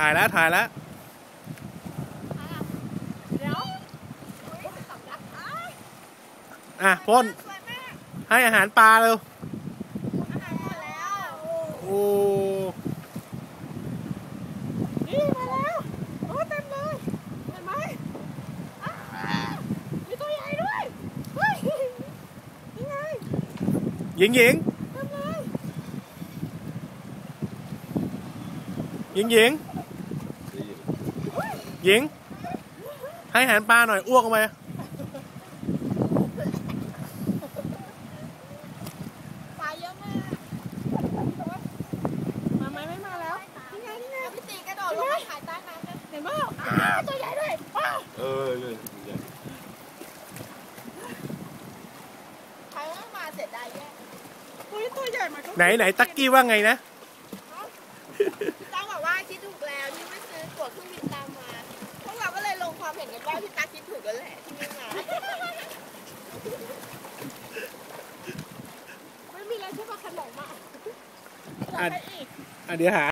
ถ่ายแล้วถ่ายแล้วเดี๋ยวสำลักอ้ายอะพ่นสวยมากให้อาหารปลาเร็วอาหารหมดแล้วโอ้นี่มาแล้วโอ้เต็มเลยเห็นไหมอ้ามีตัวใหญ่ด้วยเฮ้ยนี่ไงหญิงหญิงเต็มเลยหญิงหญิง หญิง ให้อาหารปลาหน่อย อ้วกออกมาปลาเยอะมากมาไหมไม่มาแล้วนี่ไงนี่ไงพี่ตีกระโดดลงมาถ่ายใต้น้ำนะเห็นเปล่าอ้าตัวใหญ่ด้วยว้าวเออเลยใครว่ามาเสร็จได้แย่เฮ้ยตัวใหญ่มาก็ไหนไหนตักกี้ว่าไงนะต้องบอกว่าคิดถูกแล้วที่ไม่ซื้อตั๋วเครื่องบิน ห็นกันว่าพี่ตาคิดถูกกันแหละที่ไม่มาไม่มีอะไรใช่ปะขนมอะ อะไปอีกอะเดี๋ยวหา